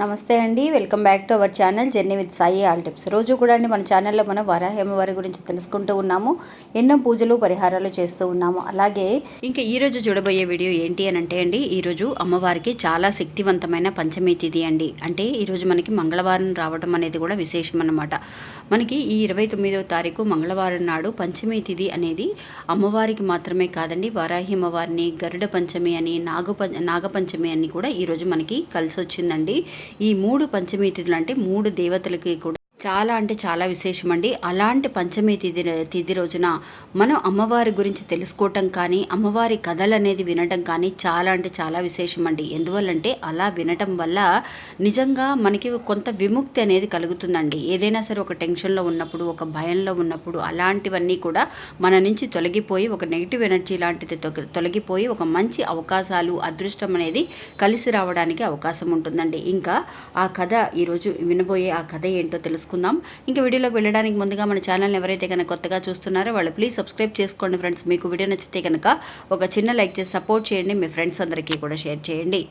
నమస్తే అండి welcome back to our channel journey with Sai all tips. రోజు కూడా అండి మన ఛానల్లో మనం వరాహేమ వారి గురించి తెలుసుకుంటూ ఉన్నాము ఎన్నో పూజలు పరిహారాలు చేస్తూ ఉన్నాము. అలాగే ఇంకా ఈ రోజు చూడబోయే వీడియో ఏంటి అని అంటే అండి ఈరోజు అమ్మవారికి చాలా శక్తివంతమైన పంచమి తిథి అండి. అంటే ఈరోజు మనకి మంగళవారం రావడం అనేది కూడా విశేషం అన్నమాట. మనకి ఈ ఇరవై తొమ్మిదవ తారీఖు మంగళవారం నాడు పంచమి తిథి అనేది అమ్మవారికి మాత్రమే కాదండి వారాహిమ్మవారిని గరుడ పంచమి అని నాగ నాగపంచమి అని కూడా ఈరోజు మనకి కలిసి వచ్చిందండి ఈ మూడు పంచమి తిథులు అంటే మూడు దేవతలకి కూడా చాలా అంటే చాలా విశేషం అండి అలాంటి పంచమి తిథి తిథి రోజున మనం అమ్మవారి గురించి తెలుసుకోవటం కానీ అమ్మవారి కథలు అనేది వినటం కానీ చాలా అంటే చాలా విశేషం అండి ఎందువల్లంటే అలా వినటం వల్ల నిజంగా మనకి కొంత విముక్తి అనేది కలుగుతుందండి. ఏదైనా సరే ఒక టెన్షన్లో ఉన్నప్పుడు ఒక భయంలో ఉన్నప్పుడు అలాంటివన్నీ కూడా మన నుంచి తొలగిపోయి ఒక నెగిటివ్ ఎనర్జీ లాంటిది తొలగిపోయి ఒక మంచి అవకాశాలు అదృష్టం అనేది కలిసి రావడానికి అవకాశం ఉంటుందండి. ఇంకా ఆ కథ ఈరోజు వినబోయే ఆ కథ ఏంటో తెలుసు తెలుసుకుందాం ఇంకా వీడియోలోకి వెళ్ళడానికి ముందుగా మన ఛానల్ని ఎవరైతే కనుక కొత్తగా చూస్తున్నారో వాళ్ళు ప్లీజ్ సబ్స్క్రైబ్ చేసుకోండి ఫ్రెండ్స్ మీకు వీడియో నచ్చితే కనుక ఒక చిన్న లైక్ చేసి సపోర్ట్ చేయండి. మీ ఫ్రెండ్స్ అందరికీ కూడా షేర్ చేయండి.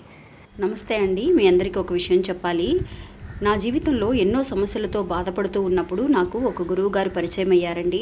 నమస్తే అండి. మీ అందరికీ ఒక విషయం చెప్పాలి. నా జీవితంలో ఎన్నో సమస్యలతో బాధపడుతూ ఉన్నప్పుడు నాకు ఒక గురువు గారు పరిచయం అయ్యారండి.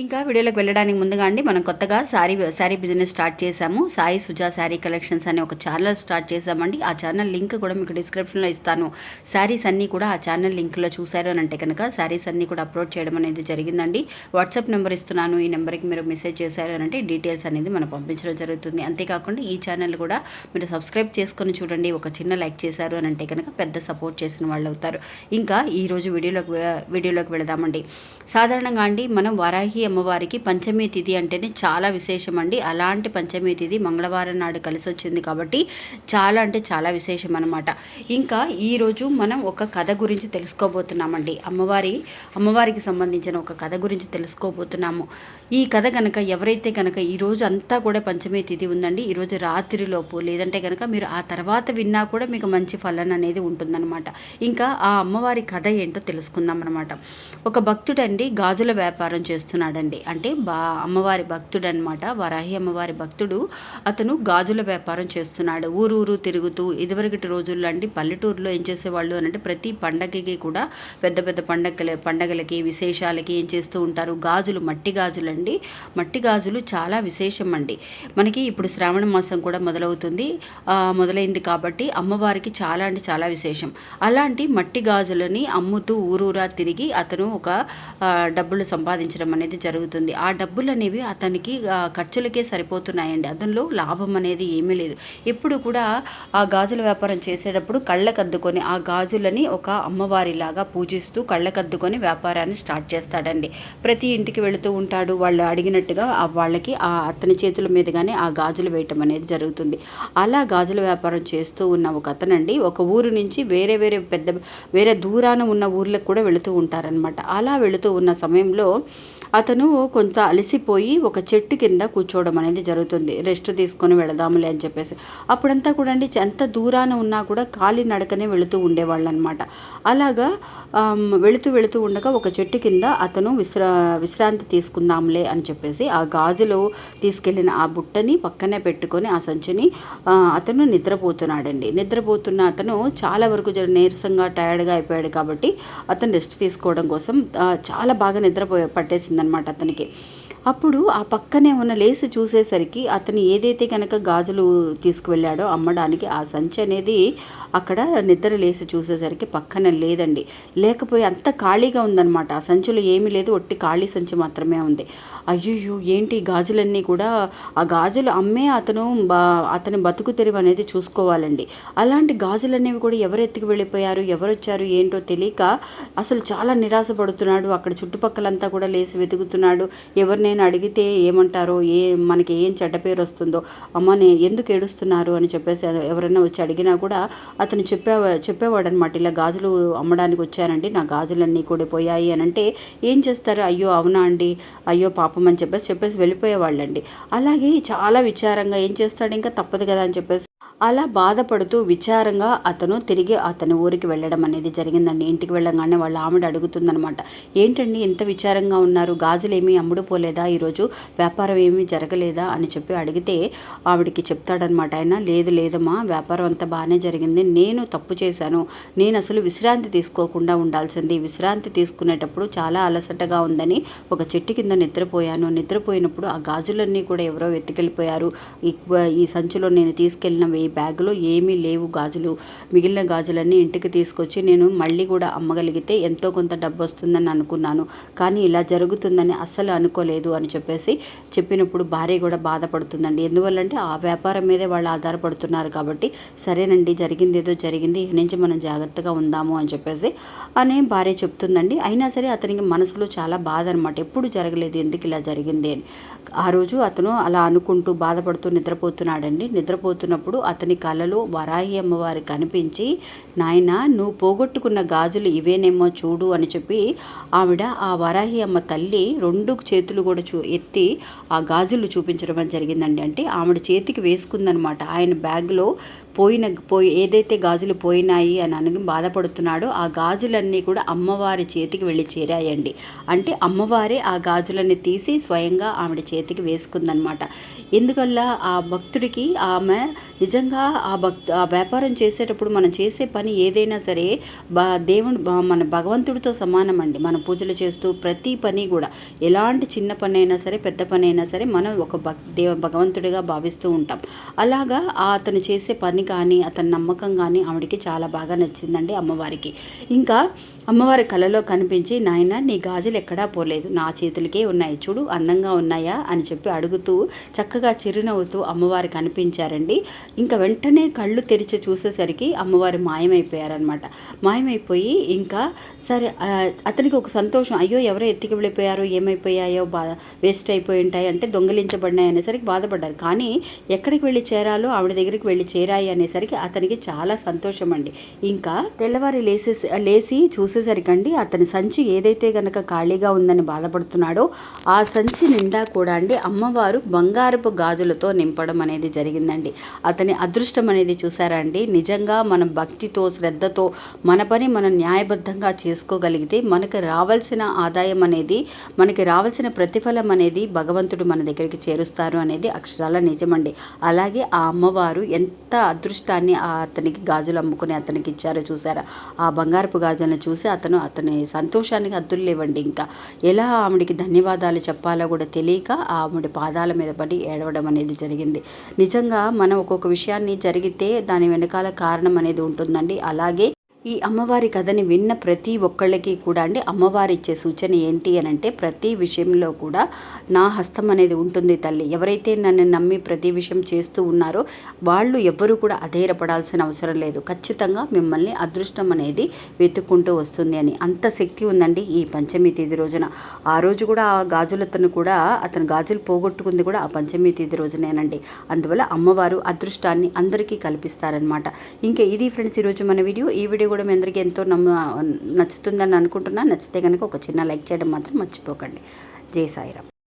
ఇంకా వీడియోలోకి వెళ్ళడానికి ముందుగా అండి మనం కొత్తగా శారీ శారీ బిజినెస్ స్టార్ట్ చేశాము. సాయి సుజా శారీ కలెక్షన్స్ అనే ఒక ఛానల్ స్టార్ట్ చేశామండి. ఆ ఛానల్ లింక్ కూడా మీకు డిస్క్రిప్షన్లో ఇస్తాను. శారీస్ అన్నీ కూడా ఆ ఛానల్ లింక్లో చూశారు అని అంటే కనుక శారీస్ అన్నీ కూడా అప్లోడ్ చేయడం అనేది జరిగిందండి. వాట్సాప్ నెంబర్ ఇస్తున్నాను. ఈ నెంబర్కి మీరు మెసేజ్ చేశారు అని అంటే డీటెయిల్స్ అనేది మనం పంపించడం జరుగుతుంది. అంతేకాకుండా ఈ ఛానల్ కూడా మీరు సబ్స్క్రైబ్ చేసుకొని చూడండి. ఒక చిన్న లైక్ చేశారు అని అంటే కనుక పెద్ద సపోర్ట్ చేసిన వాళ్ళు అవుతారు. ఇంకా ఈరోజు వీడియోలోకి వీడియోలోకి వెళదామండి. సాధారణంగా అండి మనం వారాహి అమ్మవారికి పంచమి తిథి అంటేనే చాలా విశేషం అండి అలాంటి పంచమి తిథి మంగళవారం నాడు కలిసి వచ్చింది కాబట్టి చాలా అంటే చాలా విశేషం అనమాట ఇంకా ఈరోజు మనం ఒక కథ గురించి తెలుసుకోబోతున్నామండి. అమ్మవారి అమ్మవారికి సంబంధించిన ఒక కథ గురించి తెలుసుకోబోతున్నాము. ఈ కథ కనుక ఎవరైతే కనుక ఈరోజు అంతా కూడా పంచమి తిథి ఉందండి ఈరోజు రాత్రిలోపు లేదంటే కనుక మీరు ఆ తర్వాత విన్నా కూడా మీకు మంచి ఫలం అనేది ఉంటుందన్నమాట. ఇంకా ఆ అమ్మవారి కథ ఏంటో తెలుసుకుందాం అనమాట ఒక భక్తుడండి గాజుల వ్యాపారం చేస్తున్నాడు. ఉన్నాడండి. అంటే బా అమ్మవారి భక్తుడు అనమాట వరాహి అమ్మవారి భక్తుడు. అతను గాజుల వ్యాపారం చేస్తున్నాడు. ఊరు ఊరు తిరుగుతూ ఇదివరకటి రోజుల్లో అంటే పల్లెటూరులో ఏం చేసేవాళ్ళు అని అంటే ప్రతి పండగకి కూడా పెద్ద పెద్ద పండగల పండగలకి విశేషాలకి ఏం చేస్తూ ఉంటారు? గాజులు మట్టి గాజులు అండి మట్టి గాజులు చాలా విశేషం అండి మనకి ఇప్పుడు శ్రావణ మాసం కూడా మొదలవుతుంది. మొదలైంది కాబట్టి అమ్మవారికి చాలా అంటే చాలా విశేషం. అలాంటి మట్టి గాజులని అమ్ముతూ ఊరూరా తిరిగి అతను ఒక డబ్బులు సంపాదించడం అనేది జరుగుతుంది. ఆ డబ్బులు అనేవి అతనికి ఖర్చులకే సరిపోతున్నాయండి. అతనిలో లాభం అనేది ఏమీ లేదు. ఎప్పుడు కూడా ఆ గాజుల వ్యాపారం చేసేటప్పుడు కళ్ళకద్దుకొని ఆ గాజులని ఒక అమ్మవారిలాగా పూజిస్తూ కళ్ళకద్దుకొని వ్యాపారాన్ని స్టార్ట్ చేస్తాడండి. ప్రతి ఇంటికి వెళుతూ ఉంటాడు. వాళ్ళు అడిగినట్టుగా వాళ్ళకి ఆ అతని చేతుల మీదుగానే ఆ గాజులు వేయటం అనేది జరుగుతుంది. అలా గాజుల వ్యాపారం చేస్తూ ఉన్న ఒక అతనండి ఒక ఊరు నుంచి వేరే వేరే పెద్ద వేరే దూరాన ఉన్న ఊర్లకు కూడా వెళుతూ ఉంటారనమాట అలా వెళుతూ ఉన్న సమయంలో అతను కొంత అలసిపోయి ఒక చెట్టు కింద కూర్చోవడం అనేది జరుగుతుంది. రెస్ట్ తీసుకొని వెళదాములే అని చెప్పేసి. అప్పుడంతా కూడా అండి ఎంత దూరాన ఉన్నా కూడా కాలి నడకనే వెళుతూ ఉండేవాళ్ళు అనమాట అలాగా వెళుతూ వెళుతూ ఉండగా ఒక చెట్టు కింద అతను విశ్రా విశ్రాంతి తీసుకుందాంలే అని చెప్పేసి ఆ గాజులో తీసుకెళ్ళిన ఆ బుట్టని పక్కనే పెట్టుకొని ఆ సంచిని అతను నిద్రపోతున్నాడండి. నిద్రపోతున్న అతను చాలా వరకు జర నీరసంగా టైర్డ్గా అయిపోయాడు కాబట్టి అతను రెస్ట్ తీసుకోవడం కోసం చాలా బాగా నిద్రపోయే పట్టేసిందనమాట అతనికి. అప్పుడు ఆ పక్కనే ఉన్న లేసి చూసేసరికి అతను ఏదైతే కనుక గాజులు తీసుకువెళ్ళాడో అమ్మడానికి ఆ సంచి అనేది అక్కడ నిద్ర లేసి చూసేసరికి పక్కన లేదండి. లేకపోయి అంత ఖాళీగా ఉందన్నమాట. ఆ సంచిలో ఏమీ లేదు. ఒట్టి ఖాళీ సంచి మాత్రమే ఉంది. అయ్యో ఏంటి గాజులన్నీ కూడా? ఆ గాజులు అమ్మే అతను బా అతని బతుకు తెరువు అనేది చూసుకోవాలండి. అలాంటి గాజులనేవి కూడా ఎవరు ఎత్తుకు వెళ్ళిపోయారు? ఎవరు వచ్చారు ఏంటో తెలియక అసలు చాలా నిరాశపడుతున్నాడు. అక్కడ చుట్టుపక్కలంతా కూడా లేచి వెతుకుతున్నాడు. ఎవరినైనా నేను అడిగితే ఏమంటారో ఏ మనకి ఏం చెడ్డ పేరు వస్తుందో అమ్మ నేను ఎందుకు ఏడుస్తున్నారు అని చెప్పేసి ఎవరైనా వచ్చి అడిగినా కూడా అతను చెప్పే చెప్పేవాడు అనమాట ఇలా గాజులు అమ్మడానికి వచ్చానండి నా గాజులన్నీ కూడా పోయాయి అని అంటే ఏం చేస్తారు? అయ్యో అవునా అండి? అయ్యో పాపం అని చెప్పేసి చెప్పేసి వెళ్ళిపోయేవాళ్ళండి. అలాగే చాలా విచారంగా ఏం చేస్తాడు? ఇంకా తప్పదు కదా అని చెప్పేసి అలా బాధపడుతూ విచారంగా అతను తిరిగి అతని ఊరికి వెళ్ళడం అనేది జరిగిందండి. ఇంటికి వెళ్ళగానే వాళ్ళ ఆమెడు అడుగుతుందనమాట ఏంటండి ఎంత విచారంగా ఉన్నారు? గాజులు ఏమీ అమ్ముడుపోలేదా? ఈరోజు వ్యాపారం ఏమీ జరగలేదా? అని చెప్పి అడిగితే ఆవిడకి చెప్తాడనమాట ఆయన లేదు లేదమ్మా వ్యాపారం అంతా బాగానే జరిగింది. నేను తప్పు చేశాను. నేను అసలు విశ్రాంతి తీసుకోకుండా ఉండాల్సింది. విశ్రాంతి తీసుకునేటప్పుడు చాలా అలసటగా ఉందని ఒక చెట్టు కింద నిద్రపోయాను. నిద్రపోయినప్పుడు ఆ గాజులన్నీ కూడా ఎవరో ఎత్తుకెళ్ళిపోయారు ఈ- సంచిలో నేను తీసుకెళ్ళిన ఈ బ్యాగ్లో ఏమీ లేవు గాజులు. మిగిలిన గాజులన్నీ ఇంటికి తీసుకొచ్చి నేను మళ్ళీ కూడా అమ్మగలిగితే ఎంతో కొంత డబ్బు వస్తుందని అనుకున్నాను. కానీ ఇలా జరుగుతుందని అస్సలు అనుకోలేదు అని చెప్పేసి చెప్పినప్పుడు భార్య కూడా బాధపడుతుందండి. ఎందువల్లంటే ఆ వ్యాపారం మీదే వాళ్ళు ఆధారపడుతున్నారు కాబట్టి సరేనండి జరిగింది ఏదో జరిగింది ఇక నుంచి మనం జాగ్రత్తగా ఉందాము అని చెప్పేసి అని భార్య చెప్తుందండి. అయినా సరే అతనికి మనసులో చాలా బాధ అనమాట ఎప్పుడు జరగలేదు ఎందుకు ఇలా జరిగింది అని. ఆ రోజు అతను అలా అనుకుంటూ బాధపడుతూ నిద్రపోతున్నాడండి. నిద్రపోతున్నప్పుడు అతను అతని కలలో వరాహి అమ్మవారు కనిపించి నాయన నువ్వు పోగొట్టుకున్న గాజులు ఇవేనేమో చూడు అని చెప్పి ఆవిడ ఆ వరాహి అమ్మ తల్లి రెండు చేతులు కూడా చూ ఎత్తి ఆ గాజులు చూపించడం జరిగిందండి. అంటే ఆవిడ చేతికి వేసుకుందనమాట. ఆయన బ్యాగ్లో పోయిన పోయి ఏదైతే గాజులు పోయినాయి అని అని బాధపడుతున్నాడో ఆ గాజులన్నీ కూడా అమ్మవారి చేతికి వెళ్ళి చేరాయండి. అంటే అమ్మవారే ఆ గాజులన్నీ తీసి స్వయంగా ఆవిడ చేతికి వేసుకుందనమాట. ఎందువల్ల ఆ భక్తుడికి ఆమె నిజంగా ఆ భక్త ఆ వ్యాపారం చేసేటప్పుడు మనం చేసే పని ఏదైనా సరే బా దేవుడు మన భగవంతుడితో సమానం అండి మన పూజలు చేస్తూ ప్రతి పని కూడా ఎలాంటి చిన్న పని అయినా సరే పెద్ద పని అయినా సరే మనం ఒక భక్ దేవ భగవంతుడిగా భావిస్తూ ఉంటాం. అలాగా ఆ అతను చేసే పని కానీ అతని నమ్మకం కానీ ఆవిడకి చాలా బాగా నచ్చిందండి అమ్మవారికి. ఇంకా అమ్మవారి కలలో కనిపించి నాయన నీ గాజులు ఎక్కడా పోలేదు. నా చేతులకే ఉన్నాయి. చూడు అందంగా ఉన్నాయా? అని చెప్పి అడుగుతూ చక్కగా చిరునవ్వుతూ అమ్మవారి కనిపించారండి. ఇంకా వెంటనే కళ్ళు తెరిచి చూసేసరికి అమ్మవారు మాయమైపోయారనమాట మాయమైపోయి ఇంకా సరే అతనికి ఒక సంతోషం అయ్యో ఎవరో ఎత్తికి వెళ్ళిపోయారో ఏమైపోయాయో బా వేస్ట్ అయిపోయి ఉంటాయి అంటే దొంగిలించబడినాయి అనేసరికి బాధపడ్డారు. కానీ ఎక్కడికి వెళ్ళి చేరాలో ఆవిడ దగ్గరికి వెళ్ళి చేరాయి అనేసరికి అతనికి చాలా సంతోషం అండి ఇంకా తెల్లవారి లేసే లేచి చూసేసరికండి అతని సంచి ఏదైతే కనుక ఖాళీగా ఉందని బాధపడుతున్నాడో ఆ సంచి నిండా కూడా అండి అమ్మవారు బంగారపు గాజులతో నింపడం అనేది జరిగిందండి. అతని అదృష్టం అనేది చూసారా అండి? నిజంగా మనం భక్తితో శ్రద్ధతో మన పని మనం న్యాయబద్ధంగా చేసుకోగలిగితే మనకు రావాల్సిన ఆదాయం అనేది మనకి రావాల్సిన ప్రతిఫలం అనేది భగవంతుడు మన దగ్గరికి చేరుస్తారు అనేది అక్షరాల నిజమండి. అలాగే ఆ అమ్మవారు ఎంత అదృష్టాన్ని ఆ అతనికి గాజులు అమ్ముకుని అతనికి ఇచ్చారో చూసారా? ఆ బంగారపు గాజులను చూసి అతను అతని సంతోషానికి అద్దులు లేవండి ఇంకా. ఎలా ఆవిడికి ధన్యవాదాలు చెప్పాలో కూడా తెలియక ఆవిడ పాదాల మీద పడి ఏడవడం అనేది జరిగింది. నిజంగా మనం ఒక్కొక్క విషయం విషయాన్ని జరిగితే దాని వెనకాల కారణం అనేది ఉంటుందండి. అలాగే ఈ అమ్మవారి కథని విన్న ప్రతి ఒక్కళ్ళకి కూడా అండి అమ్మవారి ఇచ్చే సూచన ఏంటి అని అంటే ప్రతి విషయంలో కూడా నా హస్తం అనేది ఉంటుంది తల్లి. ఎవరైతే నన్ను నమ్మి ప్రతి విషయం చేస్తూ ఉన్నారో వాళ్ళు ఎవ్వరూ కూడా అధైర్యపడాల్సిన అవసరం లేదు. ఖచ్చితంగా మిమ్మల్ని అదృష్టం అనేది వెతుక్కుంటూ వస్తుంది అని. అంత శక్తి ఉందండి ఈ పంచమి తేదీ రోజున. ఆ రోజు కూడా ఆ గాజులతను కూడా అతను గాజులు పోగొట్టుకుంది కూడా ఆ పంచమి తేదీ రోజునేనండి. అందువల్ల అమ్మవారు అదృష్టాన్ని అందరికీ కల్పిస్తారనమాట ఇంకా ఇది ఫ్రెండ్స్ ఈరోజు మన వీడియో. ఈ వీడియో కూడా మీ అందరికీ ఎంతో నమ్మ నచ్చుతుందని అనుకుంటున్నా. నచ్చితే కనుక ఒక చిన్న లైక్ చేయడం మాత్రం మర్చిపోకండి. జై సాయిరామ్.